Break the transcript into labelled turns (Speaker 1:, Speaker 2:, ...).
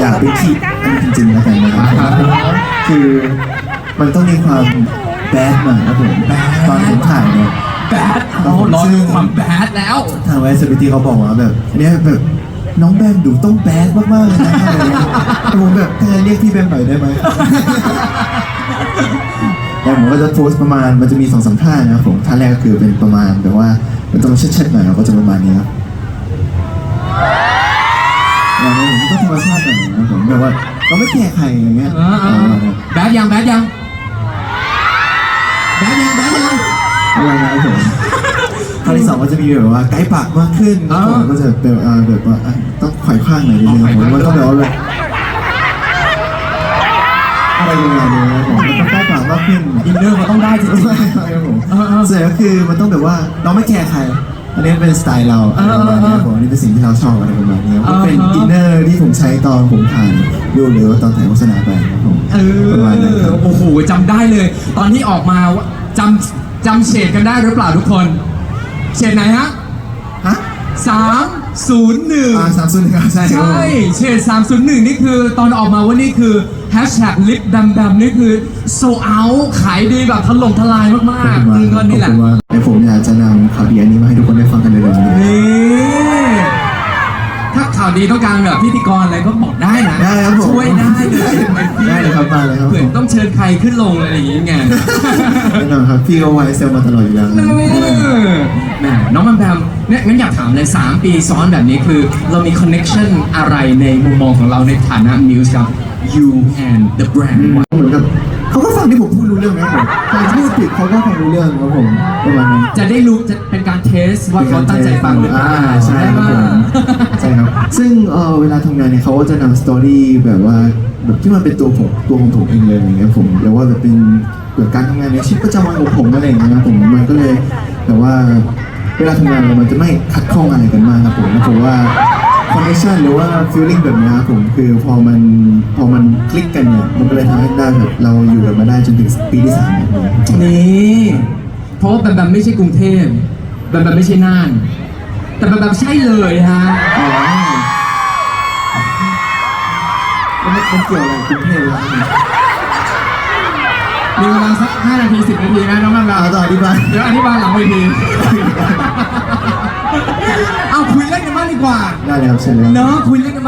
Speaker 1: อยากไปคิดอันนี้จริงๆแล้วกันนะครับผมคือมันต้องมีความแบดหน่อยครับผมตอนผมถ่ายเนี่ย
Speaker 2: แบดเรารอดูความแบดแล้ว
Speaker 1: ทางไวซ์บิตี้เขาบอกว่าแบบอันเนี้ยแบบน้องแบมดูต้องแบดมากๆเลยนะอะไรเงี้ยผมแบบแทนเรียกพี่แบมหน่อยได้ไหมแล้วผมก็จะโพสต์ประมาณมันจะมีสองสามท่านะครับผมท่าแรกก็คือเป็นประมาณแบบว่ามันต้องเช็ดๆหน่อยเราก็จะประมาณนี้ครับ อย่างนี้ผมก็ธรรมชาติหน่อยนะครับผมแบบว่าเราไม่แคร์ใครอย่างเงี้ย
Speaker 2: เออเออเออแบดยังแบดยังแบดยังแบดยัง
Speaker 1: อะไรนะครับผมท่าที่สองก็จะมีแบบว่าไกด์ปากมากขึ้นครับผมก็จะแบบอ่าแบบว่าอะต้องไขว่ข้างหน่อยนิดนึงผมมันต้องแบบว่าแบบอะไรประมาณนี้ครับผมมันต้องใกล้ปากมากขึ้น
Speaker 2: อินเนอร์มันต้องได้จริง
Speaker 1: ใช่ครับผม
Speaker 2: เออเออ
Speaker 1: ส่วนก็คือมันต้องแบบว่าเราไม่แคร์ใคร อันนี้เป็นสไตล์เรา
Speaker 2: เอ
Speaker 1: อะไร
Speaker 2: อ
Speaker 1: ประมาณนี้
Speaker 2: เออ
Speaker 1: ครับผมอันนี้เป็นสิ่งที่เราชอบอะไรประมาณนี้ครับ
Speaker 2: เออ
Speaker 1: เป็นอินเนอร์ที่ผมใช้ตอนผมถ่ายรูปหรือว่าตอนถ่ายโฆษณาไปครับผม
Speaker 2: เอ
Speaker 1: ประมาณนั้นครับ
Speaker 2: อโอ้โหจำได้เลย ตอนที่ออกมาว่าจำจำเฉดกันได้หรือเปล่าทุกคนเฉดไหนฮะ
Speaker 1: ฮะ
Speaker 2: สามศูนย์หนึ่ง
Speaker 1: อ่าสามศูนย์หนึ่งใช่ครับผม
Speaker 2: ใช่เฉด301นี่คือตอนออกมาว่านี่คือแฮชแท็กลิปดำดำนี่คือโซเอาขายดีแบบถล่มทลายมาก
Speaker 1: ขอบคุณ
Speaker 2: ๆ
Speaker 1: มาก
Speaker 2: ซึ่งก็นี่แหละ
Speaker 1: ขอบคุณมากแต่ผมอยากา
Speaker 2: ข่าวดีต้องการแบบพิธีกรอะไรก็บอกได้นะ
Speaker 1: ได้ครับผม
Speaker 2: ช่วยได้เลย
Speaker 1: ได้เลยครับมาเลยครับ
Speaker 2: เผื่อต้องเชิญใครขึ้นลงอะไรอย่างงี้ไง
Speaker 1: แน่นอนครับพี่ก็ไว้เซลมาตลอดอยู่แล้วนะ
Speaker 2: แหมน้องแบมแบมเนี่ยงั้นอยากถามเลย 3 ปีซ้อนแบบนี้คือ เรามีคอนเน็ชันอะไรในมุมมองของเราในฐานะมิวส์ครับ you and the brand
Speaker 1: เหมือนกับเขาก็ฟังที่ผมพูดรู้เรื่องนะครับผมใครพูดผิดเขาก็ฟังรู้เรื่องครับผมประมาณนั้น
Speaker 2: จะได้รู้จะเป็น การเทสว่าเขาตั้งใจฟังหรือเปล่า
Speaker 1: อ่าใช่ครับผมใช่ครับซึ่งเอ่อเวลาทำงานเนี่ยเขาก็จะนำสตอรี่แบบว่าแบบที่มันเป็นตัวผมตัวของผมเองเลยอย่างเงี้ยผมหรือว่าแบบเป็นแบบการทำงานในชีวิตประจำวันของผมอะไรอย่างเงี้ยครับผมมันก็เลยแบบว่าเวลาทำงานเนี่ยมันจะไม่ขัดข้องอะไรกันมากครับผมแล้วผมว่าคอนเนคชั่นหรือว่าฟีลลิ่งแบบเนี้ยครับผมคือพอมันพอมันคลิกกันเนี่ยมันก็เลยทำให้ได้แบบเราอยู่กันมาได้จนถึงปีที่สามแบบนี้
Speaker 2: นี่เพราะว่าแบมแบมไม่ใช่กรุงเทพ แบมแบมไม่ใช่น่าน แต่แบมแบมใช่เลยฮะ
Speaker 1: อ๋อแล้วมันมันเกี่ยวอะไรกรุงเทพวะ
Speaker 2: มีเวลาสัก5นาที10นาทีนะน้องแบมแบม
Speaker 1: เอาต่ออธิบาย
Speaker 2: เดี๋ยวอธิบายหลังเวทีเอาคุยเล่นกันบ้างดีกว่า
Speaker 1: ได้เลยครับเชิญเลยครับ
Speaker 2: เนาะคุยเล่นกันบ้าง